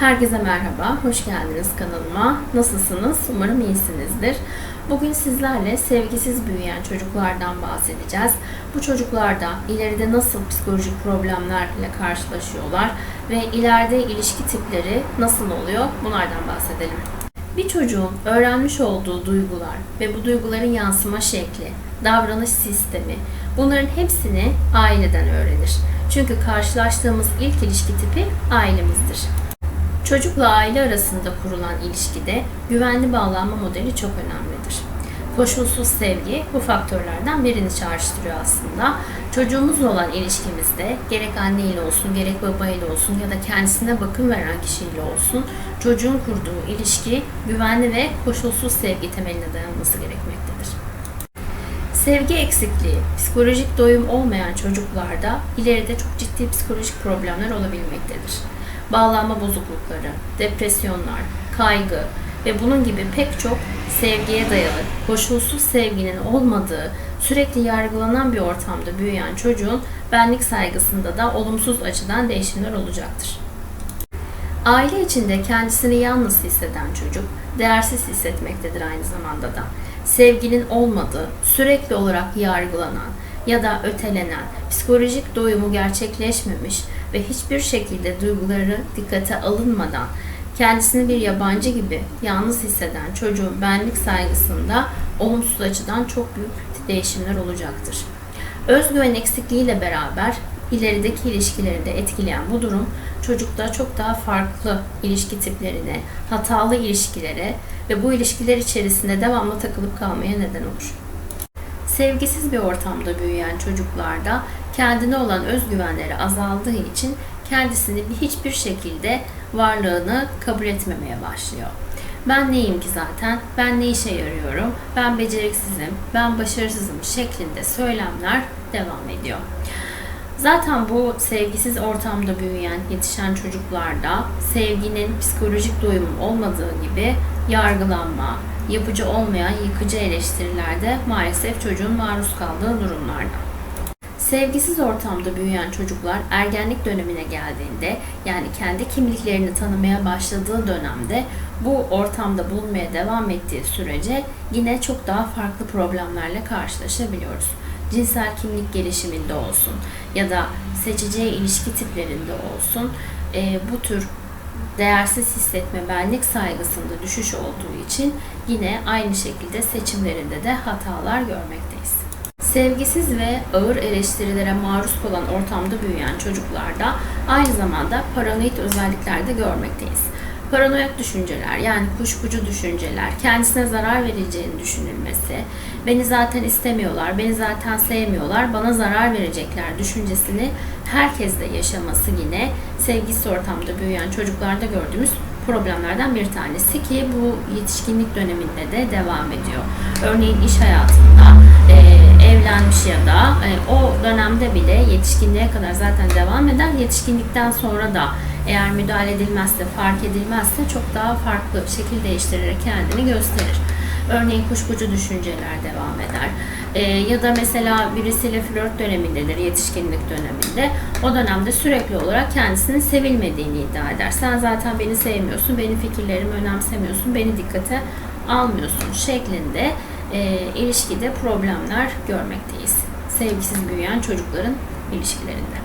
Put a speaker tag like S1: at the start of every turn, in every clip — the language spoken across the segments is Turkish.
S1: Herkese merhaba, hoş geldiniz kanalıma. Nasılsınız? Umarım iyisinizdir. Bugün sizlerle sevgisiz büyüyen çocuklardan bahsedeceğiz. Bu çocuklarda ileride nasıl psikolojik problemlerle karşılaşıyorlar ve ileride ilişki tipleri nasıl oluyor? Bunlardan bahsedelim. Bir çocuğun öğrenmiş olduğu duygular ve bu duyguların yansıma şekli, davranış sistemi bunların hepsini aileden öğrenir. Çünkü karşılaştığımız ilk ilişki tipi ailemizdir. Çocukla aile arasında kurulan ilişkide güvenli bağlanma modeli çok önemlidir. Koşulsuz sevgi bu faktörlerden birini çağrıştırıyor aslında. Çocuğumuzla olan ilişkimizde gerek anne ile olsun, gerek baba ile olsun ya da kendisine bakım veren kişiyle olsun çocuğun kurduğu ilişki güvenli ve koşulsuz sevgi temeline dayanması gerekmektedir. Sevgi eksikliği, psikolojik doyum olmayan çocuklarda ileride çok ciddi psikolojik problemler olabilmektedir bağlanma bozuklukları, depresyonlar, kaygı ve bunun gibi pek çok sevgiye dayalı, koşulsuz sevginin olmadığı, sürekli yargılanan bir ortamda büyüyen çocuğun benlik saygısında da olumsuz açıdan değişimler olacaktır. Aile içinde kendisini yalnız hisseden çocuk, değersiz hissetmektedir aynı zamanda da. Sevginin olmadığı, sürekli olarak yargılanan ya da ötelenen, psikolojik doyumu gerçekleşmemiş ve hiçbir şekilde duyguları dikkate alınmadan kendisini bir yabancı gibi yalnız hisseden çocuğun benlik saygısında olumsuz açıdan çok büyük değişimler olacaktır. Özgüven eksikliğiyle beraber ilerideki ilişkileri de etkileyen bu durum çocukta çok daha farklı ilişki tiplerine, hatalı ilişkilere ve bu ilişkiler içerisinde devamlı takılıp kalmaya neden olur. Sevgisiz bir ortamda büyüyen çocuklarda kendine olan özgüvenleri azaldığı için kendisini hiçbir şekilde varlığını kabul etmemeye başlıyor. Ben neyim ki zaten? Ben ne işe yarıyorum? Ben beceriksizim, ben başarısızım şeklinde söylemler devam ediyor. Zaten bu sevgisiz ortamda büyüyen, yetişen çocuklarda sevginin psikolojik doyumun olmadığı gibi yargılanma, yapıcı olmayan yıkıcı eleştirilerde maalesef çocuğun maruz kaldığı durumlarda. Sevgisiz ortamda büyüyen çocuklar ergenlik dönemine geldiğinde yani kendi kimliklerini tanımaya başladığı dönemde bu ortamda bulunmaya devam ettiği sürece yine çok daha farklı problemlerle karşılaşabiliyoruz. Cinsel kimlik gelişiminde olsun ya da seçeceği ilişki tiplerinde olsun e, bu tür değersiz hissetme benlik saygısında düşüş olduğu için yine aynı şekilde seçimlerinde de hatalar görmekteyiz. Sevgisiz ve ağır eleştirilere maruz kalan ortamda büyüyen çocuklarda aynı zamanda paranoid özellikler de görmekteyiz. Paranoyak düşünceler yani kuşkucu düşünceler, kendisine zarar vereceğini düşünülmesi, beni zaten istemiyorlar, beni zaten sevmiyorlar, bana zarar verecekler düşüncesini herkeste yaşaması yine sevgisiz ortamda büyüyen çocuklarda gördüğümüz problemlerden bir tanesi ki bu yetişkinlik döneminde de devam ediyor. Örneğin iş hayatında e, evlenmiş ya da e, o dönemde bile yetişkinliğe kadar zaten devam eder. Yetişkinlikten sonra da eğer müdahale edilmezse, fark edilmezse çok daha farklı şekil değiştirerek kendini gösterir. Örneğin kuşkucu düşünceler devam eder. E, ya da mesela birisiyle flört dönemindedir, yetişkinlik döneminde. O dönemde sürekli olarak kendisinin sevilmediğini iddia eder. Sen zaten beni sevmiyorsun, benim fikirlerimi önemsemiyorsun, beni dikkate almıyorsun şeklinde e, ilişkide problemler görmekteyiz. Sevgisiz büyüyen çocukların ilişkilerinde.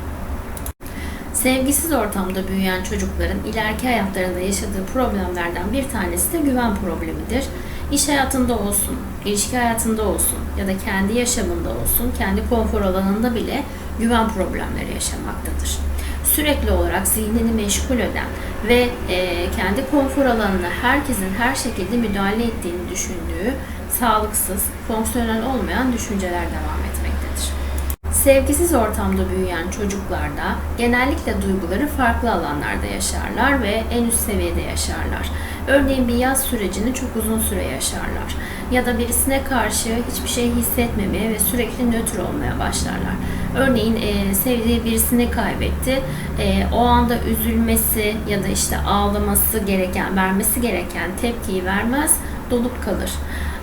S1: Sevgisiz ortamda büyüyen çocukların ileriki hayatlarında yaşadığı problemlerden bir tanesi de güven problemidir. İş hayatında olsun, ilişki hayatında olsun ya da kendi yaşamında olsun, kendi konfor alanında bile güven problemleri yaşamaktadır. Sürekli olarak zihnini meşgul eden ve e, kendi konfor alanına herkesin her şekilde müdahale ettiğini düşündüğü sağlıksız, fonksiyonel olmayan düşünceler devam etmektedir. Sevgisiz ortamda büyüyen çocuklarda genellikle duyguları farklı alanlarda yaşarlar ve en üst seviyede yaşarlar. Örneğin bir yaz sürecini çok uzun süre yaşarlar. Ya da birisine karşı hiçbir şey hissetmemeye ve sürekli nötr olmaya başlarlar. Örneğin e, sevdiği birisini kaybetti. E, o anda üzülmesi ya da işte ağlaması gereken, vermesi gereken tepkiyi vermez, dolup kalır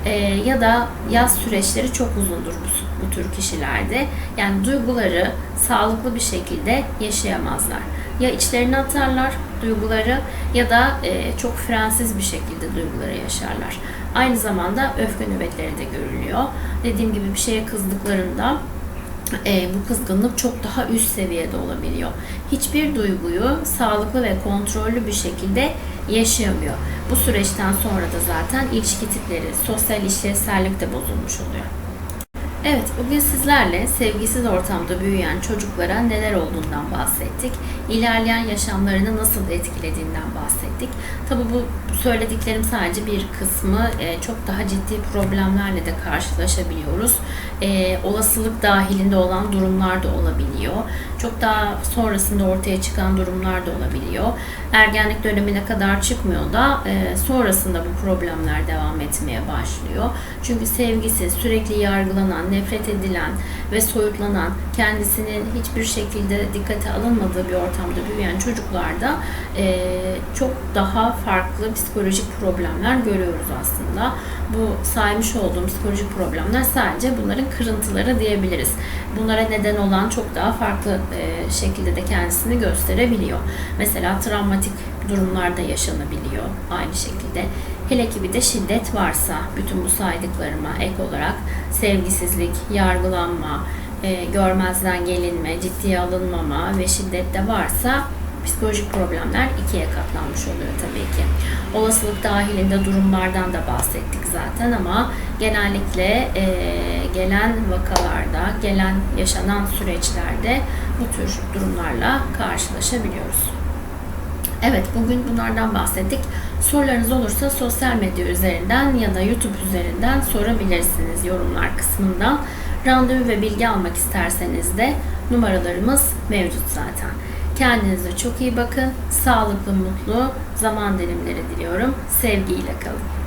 S1: e, ya da yaz süreçleri çok uzundur bu, bu tür kişilerde. Yani duyguları sağlıklı bir şekilde yaşayamazlar. ya içlerine atarlar duyguları ya da e, çok frensiz bir şekilde duyguları yaşarlar. Aynı zamanda öfke nöbetleri de görülüyor. Dediğim gibi bir şeye kızdıklarında e, bu kızgınlık çok daha üst seviyede olabiliyor. Hiçbir duyguyu sağlıklı ve kontrollü bir şekilde yaşayamıyor. Bu süreçten sonra da zaten ilişki tipleri, sosyal işlevsellik de bozulmuş oluyor. Evet, bugün sizlerle sevgisiz ortamda büyüyen çocuklara neler olduğundan bahsettik. İlerleyen yaşamlarını nasıl etkilediğinden bahsettik. Tabi bu söylediklerim sadece bir kısmı e, çok daha ciddi problemlerle de karşılaşabiliyoruz. E, olasılık dahilinde olan durumlar da olabiliyor. Çok daha sonrasında ortaya çıkan durumlar da olabiliyor. Ergenlik dönemine kadar çıkmıyor da e, sonrasında bu problemler devam etmeye başlıyor. Çünkü sevgisi sürekli yargılanan, nefret edilen ve soyutlanan, kendisinin hiçbir şekilde dikkate alınmadığı bir ortamda büyüyen çocuklarda e, çok daha farklı psikolojik problemler görüyoruz aslında. Bu saymış olduğum psikolojik problemler sadece bunların kırıntıları diyebiliriz. Bunlara neden olan çok daha farklı e, şekilde de kendisini gösterebiliyor. Mesela travmatik durumlarda yaşanabiliyor aynı şekilde. Hele ki bir de şiddet varsa bütün bu saydıklarıma ek olarak sevgisizlik, yargılanma, e, görmezden gelinme, ciddiye alınmama ve şiddet de varsa psikolojik problemler ikiye katlanmış oluyor tabii ki. Olasılık dahilinde durumlardan da bahsettik zaten ama genellikle e, gelen vakalarda, gelen yaşanan süreçlerde bu tür durumlarla karşılaşabiliyoruz. Evet bugün bunlardan bahsettik. Sorularınız olursa sosyal medya üzerinden ya da YouTube üzerinden sorabilirsiniz yorumlar kısmından. Randevu ve bilgi almak isterseniz de numaralarımız mevcut zaten. Kendinize çok iyi bakın. Sağlıklı, mutlu zaman dilimleri diliyorum. Sevgiyle kalın.